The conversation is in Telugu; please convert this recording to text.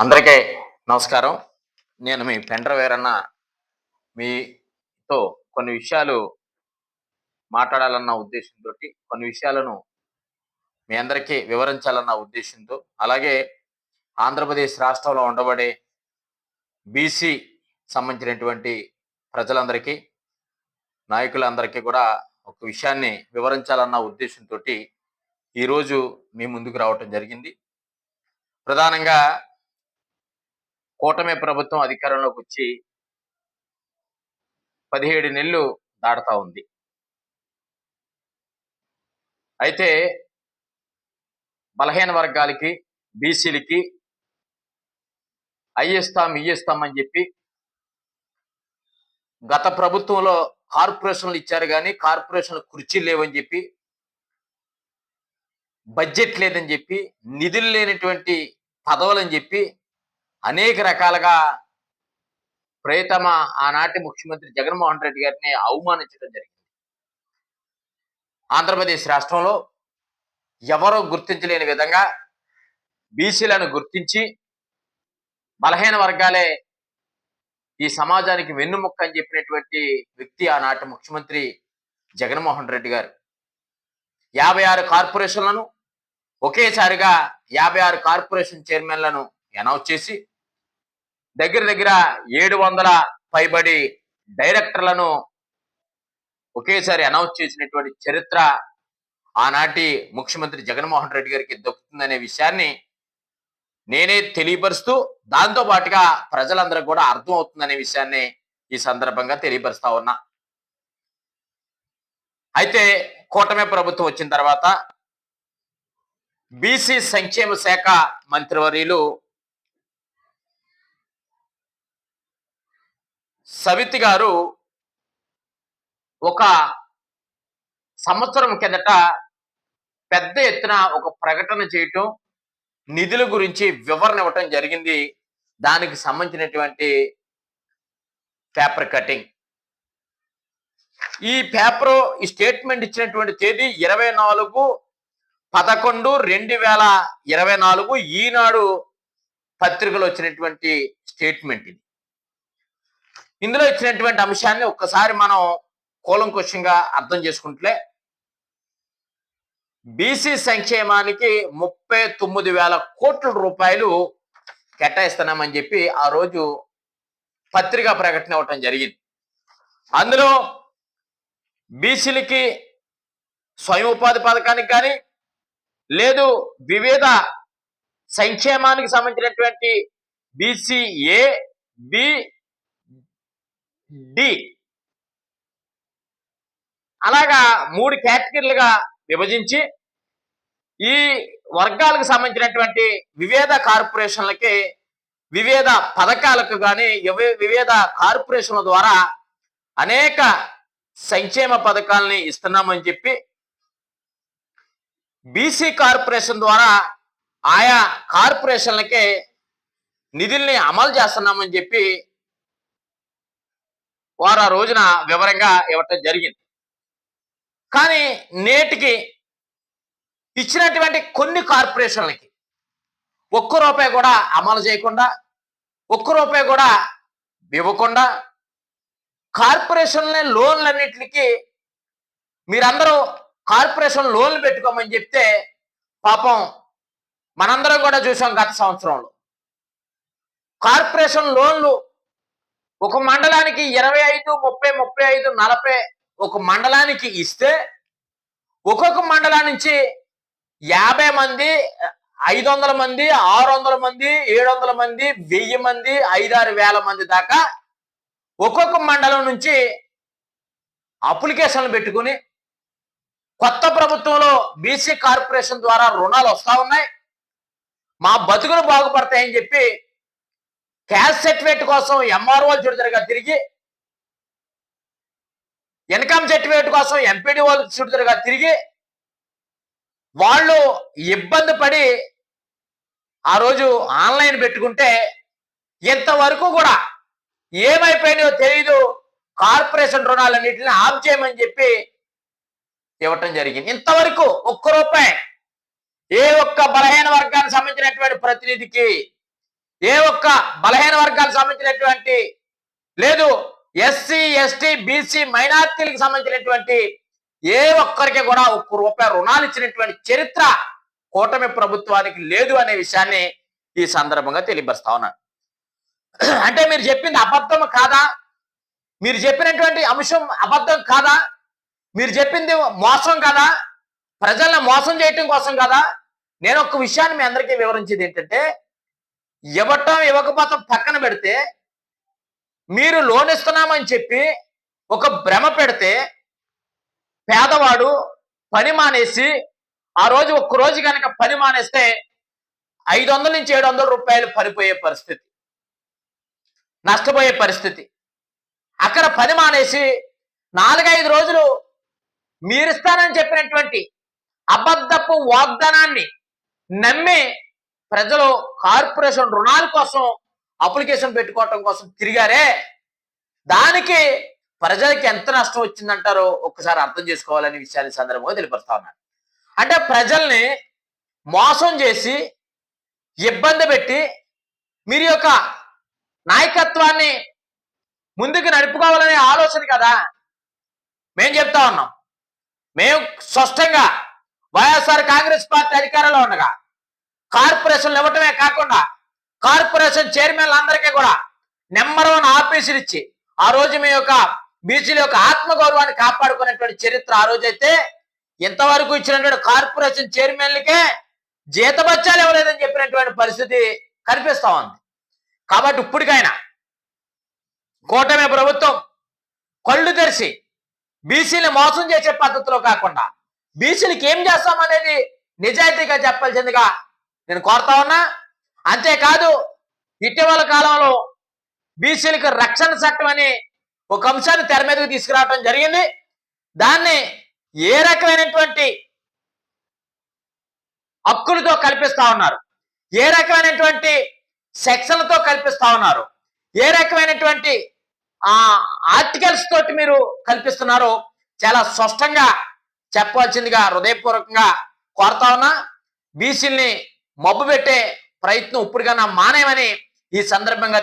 అందరికీ నమస్కారం. నేను మీ పెండ్ర వేరన్న. మీతో కొన్ని విషయాలు మాట్లాడాలన్న ఉద్దేశంతో కొన్ని విషయాలను మీ అందరికీ వివరించాలన్న ఉద్దేశంతో అలాగే ఆంధ్రప్రదేశ్ రాష్ట్రంలో ఉండబడే బీసీ సంబంధించినటువంటి ప్రజలందరికీ నాయకులందరికీ కూడా ఒక విషయాన్ని వివరించాలన్న ఉద్దేశంతో ఈరోజు మీ ముందుకు రావటం జరిగింది. ప్రధానంగా కూటమి ప్రభుత్వం అధికారంలోకి వచ్చి పదిహేడు నెలలు దాటుతా ఉంది. అయితే బలహీన వర్గాలకి బీసీలకి అయ్యేస్తాం ఇయ్యేస్తాం అని చెప్పి గత ప్రభుత్వంలో కార్పొరేషన్లు ఇచ్చారు కానీ కార్పొరేషన్లు కుర్చీలు లేవని చెప్పి బడ్జెట్ లేదని చెప్పి నిధులు లేనటువంటి పదవులని చెప్పి అనేక రకాలుగా ప్రేతమ ఆనాటి ముఖ్యమంత్రి జగన్మోహన్ రెడ్డి గారిని అవమానించడం జరిగింది. ఆంధ్రప్రదేశ్ రాష్ట్రంలో ఎవరో గుర్తించలేని విధంగా బీసీలను గుర్తించి బలహీన వర్గాలే ఈ సమాజానికి వెన్నుముక్క అని చెప్పినటువంటి వ్యక్తి ఆనాటి ముఖ్యమంత్రి జగన్మోహన్ రెడ్డి గారు. యాభై ఆరు కార్పొరేషన్లను ఒకేసారిగా యాభై ఆరు కార్పొరేషన్ చైర్మన్లను అనౌన్స్ చేసి దగ్గర దగ్గర ఏడు వందల పైబడి డైరెక్టర్లను ఒకేసారి అనౌన్స్ చేసినటువంటి చరిత్ర ఆనాటి ముఖ్యమంత్రి జగన్మోహన్ రెడ్డి గారికి దక్కుతుందనే విషయాన్ని నేనే తెలియపరుస్తూ దాంతో పాటుగా ప్రజలందరూ కూడా అర్థం అవుతుందనే విషయాన్ని ఈ సందర్భంగా తెలియపరుస్తా ఉన్నా. అయితే కూటమి ప్రభుత్వం వచ్చిన తర్వాత బీసీ సంక్షేమ శాఖ మంత్రివర్యులు సవితి గారు ఒక సంవత్సరం కిందట పెద్ద ఎత్తున ఒక ప్రకటన చేయటం నిధుల గురించి వివరణ ఇవ్వటం జరిగింది. దానికి సంబంధించినటువంటి పేపర్ కటింగ్. ఈ పేపర్ ఈ స్టేట్మెంట్ ఇచ్చినటువంటి తేదీ ఇరవై నాలుగు పదకొండు రెండు వేల ఇరవై నాలుగు ఈనాడు పత్రికలో వచ్చినటువంటి స్టేట్మెంట్ ఇది. ఇందులో ఇచ్చినటువంటి అంశాన్ని ఒక్కసారి మనం కూలంకుషంగా అర్థం చేసుకుంటే బీసీ సంక్షేమానికి ముప్పై తొమ్మిది వేల కోట్ల రూపాయలు కేటాయిస్తున్నామని చెప్పి ఆ రోజు పత్రికా ప్రకటన ఇవ్వటం జరిగింది. అందులో బీసీలకి స్వయం ఉపాధి పథకానికి కానీ లేదు వివిధ సంక్షేమానికి సంబంధించినటువంటి బీసీఏ బి డి. అలాగా మూడు కేటగిరీలుగా విభజించి ఈ వర్గాలకు సంబంధించినటువంటి వివిధ కార్పొరేషన్లకి వివిధ పథకాలకు కానీ వివిధ కార్పొరేషన్ల ద్వారా అనేక సంక్షేమ పథకాలని ఇస్తున్నామని చెప్పి బీసీ కార్పొరేషన్ ద్వారా ఆయా కార్పొరేషన్లకే నిధుల్ని అమలు చేస్తున్నామని చెప్పి వారు ఆ రోజున వివరంగా ఇవ్వటం జరిగింది. కానీ నేటికి ఇచ్చినటువంటి కొన్ని కార్పొరేషన్లకి ఒక్క రూపాయి కూడా అమలు చేయకుండా ఒక్క రూపాయి కూడా ఇవ్వకుండా కార్పొరేషన్లే లోన్లన్నిటికి మీరందరూ కార్పొరేషన్ లోన్లు పెట్టుకోమని చెప్తే పాపం మనందరం కూడా చూసాం గత సంవత్సరంలో. కార్పొరేషన్ లోన్లు ఒక మండలానికి ఇరవై ఐదు ముప్పై ముప్పై ఐదు నలభై ఒక మండలానికి ఇస్తే ఒక్కొక్క మండలా నుంచి యాభై మంది ఐదు వందల మంది ఆరు వందల మంది ఏడు వందల మంది వెయ్యి మంది ఐదారు వేల మంది దాకా ఒక్కొక్క మండలం నుంచి అప్లికేషన్లు పెట్టుకుని కొత్త ప్రభుత్వంలో బీసీ కార్పొరేషన్ ద్వారా రుణాలు వస్తా ఉన్నాయి. మా బతుకులు బాగుపడతాయని చెప్పి క్యాష్ సర్టిఫికేట్ కోసం ఎంఆర్ఓ చుడిదరగా తిరిగి ఇన్కమ్ సర్టిఫికేట్ కోసం ఎంపీడీ వాళ్ళు చుడిదరగా తిరిగి వాళ్ళు ఇబ్బంది పడి ఆ రోజు ఆన్లైన్ పెట్టుకుంటే ఇంతవరకు కూడా ఏమైపోయినాయో తెలియదు కార్పొరేషన్ రుణాలన్నింటినీ ఆఫ్ చేయమని చెప్పి ఇవ్వటం జరిగింది. ఇంతవరకు ఒక్క రూపాయి ఏ ఒక్క బలహీన వర్గానికి సంబంధించినటువంటి ప్రతినిధికి ఏ ఒక్క బలహీన వర్గాలకు సంబంధించినటువంటి లేదు ఎస్సీ ఎస్టీ బీసీ మైనార్టీలకు సంబంధించినటువంటి ఏ ఒక్కరికి కూడా ఒక్క రూపాయి రుణాలు ఇచ్చినటువంటి చరిత్ర కూటమి ప్రభుత్వానికి లేదు అనే విషయాన్ని ఈ సందర్భంగా తెలియపరుస్తా ఉన్నాను అంటే మీరు చెప్పింది అబద్ధం కాదా? మీరు చెప్పినటువంటి అంశం అబద్ధం కాదా? మీరు చెప్పింది మోసం కదా? ప్రజల్ని మోసం చేయటం కోసం కదా? నేను ఒక విషయాన్ని మీ అందరికీ వివరించేది ఏంటంటే ఇవ్వటం ఇవ్వకపోవటం పక్కన పెడితే మీరు లోన్ ఇస్తున్నామని చెప్పి ఒక భ్రమ పెడితే పేదవాడు పని మానేసి ఆ రోజు ఒక్క రోజు కనుక పని మానేస్తే ఐదు వందల నుంచి ఏడు వందల రూపాయలు పడిపోయే పరిస్థితి నష్టపోయే పరిస్థితి. అక్కడ పని మానేసి నాలుగైదు రోజులు మీరిస్తానని చెప్పినటువంటి అబద్ధపు వాగ్దానాన్ని నమ్మి ప్రజలు కార్పొరేషన్ రుణాల కోసం అప్లికేషన్ పెట్టుకోవటం కోసం తిరిగారే దానికి ప్రజలకి ఎంత నష్టం వచ్చిందంటారో ఒక్కసారి అర్థం చేసుకోవాలనే విషయాన్ని సందర్భంగా తెలియపరుస్తా ఉన్నాను అంటే ప్రజల్ని మోసం చేసి ఇబ్బంది పెట్టి మీరు యొక్క నాయకత్వాన్ని ముందుకు నడుపుకోవాలనే ఆలోచన కదా మేం చెప్తా ఉన్నాం. మేము స్పష్టంగా వైఎస్ఆర్ కాంగ్రెస్ పార్టీ అధికారంలో ఉండగా కార్పొరేషన్లు ఇవ్వటమే కాకుండా కార్పొరేషన్ చైర్మన్లు అందరికీ కూడా నెంబర్ వన్ ఆఫీసులు ఇచ్చి ఆ రోజు మీ యొక్క బీసీల యొక్క ఆత్మగౌరవాన్ని కాపాడుకునేటువంటి చరిత్ర ఆ రోజైతే ఇంతవరకు ఇచ్చినటువంటి కార్పొరేషన్ చైర్మన్లకే జీతబత్యాలు ఇవ్వలేదని చెప్పినటువంటి పరిస్థితి కనిపిస్తా ఉంది. కాబట్టి ఇప్పటికైనా కూటమి ప్రభుత్వం కళ్ళు తెరిచి బీసీని మోసం చేసే పద్ధతిలో కాకుండా బీసీలకి ఏం చేస్తామనేది నిజాయితీగా చెప్పాల్సిందిగా నేను కోరుతా ఉన్నా అంతేకాదు ఇటీవల కాలంలో బీసీలకు రక్షణ చట్టం అని ఒక అంశాన్ని తెర మీదకి తీసుకురావడం జరిగింది. దాన్ని ఏ రకమైనటువంటి హక్కులతో కల్పిస్తా ఉన్నారు? ఏ రకమైనటువంటి సెక్షన్లతో కల్పిస్తా ఉన్నారు? ఏ రకమైనటువంటి ఆ ఆర్టికల్స్ తోటి మీరు కల్పిస్తున్నారో చాలా స్పష్టంగా చెప్పవలసిందిగా హృదయపూర్వకంగా కోరుతా ఉన్నా. బీసీల్ని మబ్బు పెట్టే ప్రయత్నం ఇప్పుడుగా నా మానేమని ఈ సందర్భంగా